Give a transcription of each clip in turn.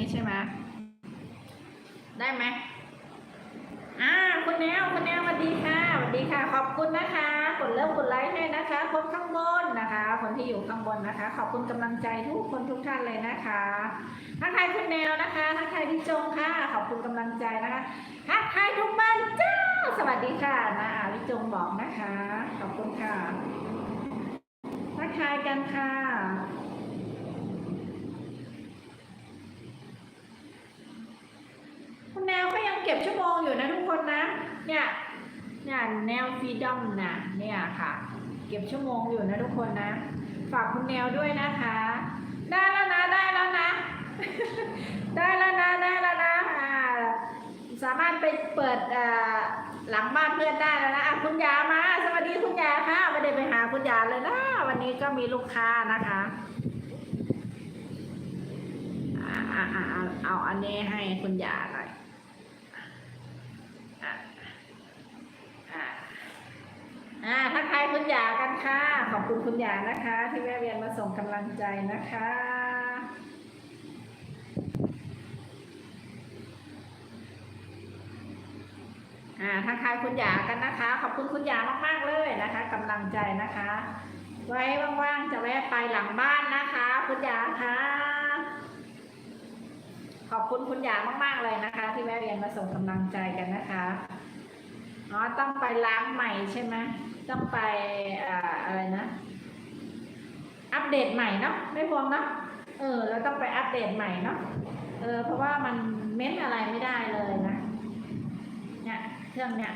นี้ใช่ไหมได้ไหมอ่าคุณแนวคุณแนวสวัสดีค่ะสวัสดีค่ะ ขอบคุณนะคะ กดเริ่มกดไลค์ให้นะคะ คนข้างบนนะคะ คนที่อยู่ข้างบนนะคะ ขอบคุณกำลังใจทุกคนทุกท่านเลยนะคะทักทายคุณแนวนะคะทักทายพี่จงค่ะ ขอบคุณกำลังใจนะคะทักทายทุกบ้านเจ้า สวัสดีค่ะนะอ่าพี่จงบอกนะคะ ขอบคุณค่ะทักทายกันค่ะ คุณแนวก็ยั งเก็บชั่วโมงอยู่นะทุกคนนะ เนี่ยเนี่ยแนวฟรีดอมนะเนี่ยค่ะ เก็บชั่วโมงอยู่นะทุกคนนะ ฝากคุณแนวด้วยนะคะ ได้แล้วนะได้แล้วนะ ได้แล้วนะได้แล้วนะอ่าสามารถไปเปิดอ่าหลังบ้านเพื่อนได้แล้วนะอะคุณยามาสวัสดีคุณยาค่ะไม่ได้ไปหาคุณยาเลยนะ วันนี้ก็มีลูกค้านะคะเอาอันนี้ให้คุณยาหน่อย อะอะ อ่าทักทายคุณยากันค่ะ ขอบคุณคุณยานะคะ ที่แวะเวียนมาส่งกำลังใจนะคะอ่าทักทายคุณหยากันนะคะ ขอบคุณคุณหยามากๆเลยนะคะกำลังใจนะคะ ไว้ว่างๆจะแวะไปหลังบ้านนะคะ คุณหยาค่ะ ขอบคุณคุณหยามากๆเลยนะคะ ที่แวะเวียนมาส่งกำลังใจกันนะคะอ๋อต้องไปล้างใหม่ใช่ไหม ต้องไปอ่าอะไรนะ อัปเดตใหม่เนาะไม่พวงเนาะเออแล้วต้องไปอัปเดตใหม่เนาะเออเพราะว่ามันเม้นอะไรไม่ได้เลยนะเนี่ยเครื่องเนี่ย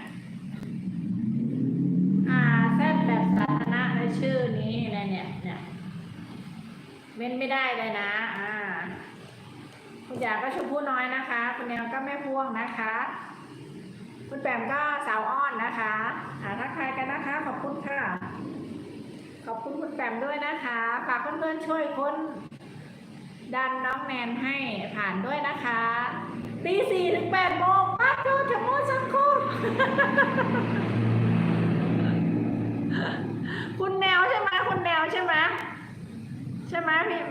อ่าแซดแบบสาธารณะในชื่อนี้เนี่ยเนี่ยเนี่ยเม้นไม่ได้เลยนะอ่าคุณยาก็ชมพู่น้อยนะคะ คุณแนวก็แม่พ่วงนะคะ คุณแปมก็สาวอ้อนนะคะอ่าทักทายกันนะคะ ขอบคุณค่ะ ขอบ คุณคุณแปมด้วยนะคะ ฝากเพื่อนๆช่วยคนดันน้องแนนให้ผ่านด้วยนะคะตีสี่ถึงแปดโมงปั๊บโทษจะโมสักคู่คุณแนวใช่ไหมคุณแนวใช่ไหมใช่ไหมพี่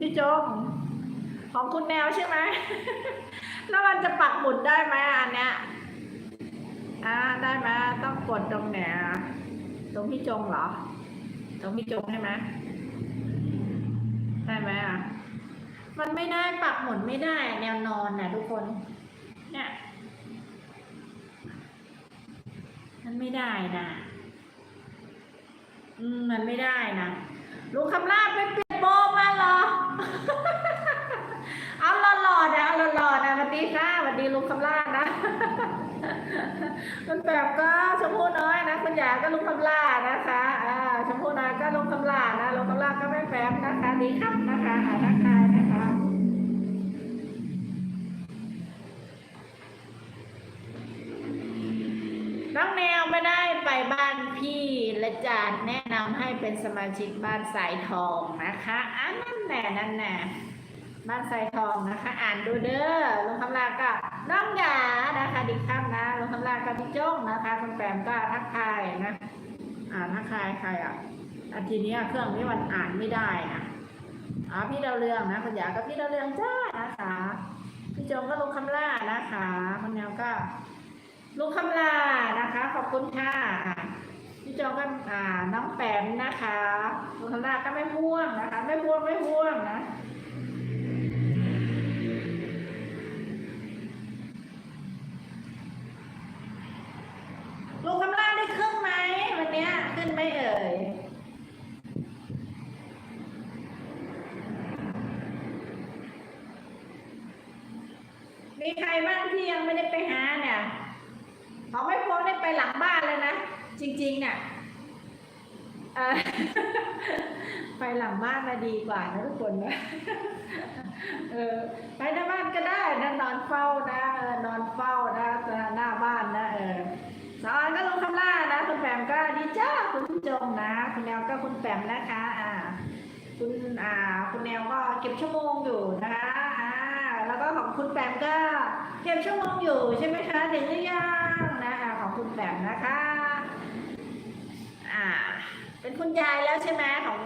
พี่โจงของคุณแนวใช่ไหมแล้วมันจะปักหมุดได้ไหมอันเนี้ยอ่าได้ไหมต้องกดตรงไหนตรงพี่จงเหรอ ตรงพี่จงใช่ไหมได้ไหมอะ มันไม่ได้ปักหมุดไม่ได้แนวนอนน่ะทุกคน เนี่ยมันไม่ได้นะอืมมันไม่ได้นะลุงคำลาบไปเปลี่ยนโบมาเหรอ เอาหล่อๆนะเอาหล่อๆนะสวัสดีค่ะสวัสดีลุงคำลาดนะคุณแบบก็ชมพู่น้อยนะคุณหยาก็ลุงคำลานะคะ มพู่น้อยก็ลุงคำลานะลงคำลาก็ไม่แฝงนะคะดีครับนะคะอ่าทักทายนะคะน้องแนวไม่ได้ไปบ้านพี่และจานแนะนำให้เป็นสมาชิกบ้านสายทองนะคะอ่านั่นแน่นั่นแน่บ้านสายทองนะคะ อ่านดูเด้อลงคำลาก็น้องหยานะคะดีครับนะลงคำลาก็พี่จ้งนะคะคุณแปมก็ทักทายนะ อ่านทักทายใครอะ อาทีนี้เครื่องนี้มันอ่านไม่ได้นะอ๋อพี่ดาวเรืองนะคุณหยากับพี่ดาวเรืองจ้านะคะพี่จงก็ลุงคำล่านะคะคุณแนวก็ลุงคำลานะคะ ขอบคุณค่ะพี่จองก็อ่าน้องแปมนะคะลุงคำลาก็ไม่พ่วงนะคะ ไม่พ่วงไม่พ่วงนะลุงคำลาได้ขึ้นไหมวันเนี้ยขึ้นไหมเอ่ย มีใครบ้างที่ยังไม่ได้ไปหาเนี่ยเขาไม่พวงได้ไปหลังบ้านเลยนะ จริงๆเนี่ยไปหลังบ้านมาดีกว่านะทุกคนนะเออไปหน้าบ้านก็ได้นะนอนเฝ้านะเออนอนเฝ้านะหน้าบ้านนะเออสอนก็ลงคำล่านะคุณแปมก็ดีจ้าคุณจงนะคุณแนวก็คุณแปมนะคะ อ่า คุณอ่า คุณแนวก็เก็บชั่วโมงอยู่นะคะ แล้วก็ของคุณแปมก็เก็บชั่วโมงอยู่ใช่ไหมคะถึงหรือยังนะคะของคุณแปมนะคะ อ่า เป็นคุณยายแล้วใช่ไหมของ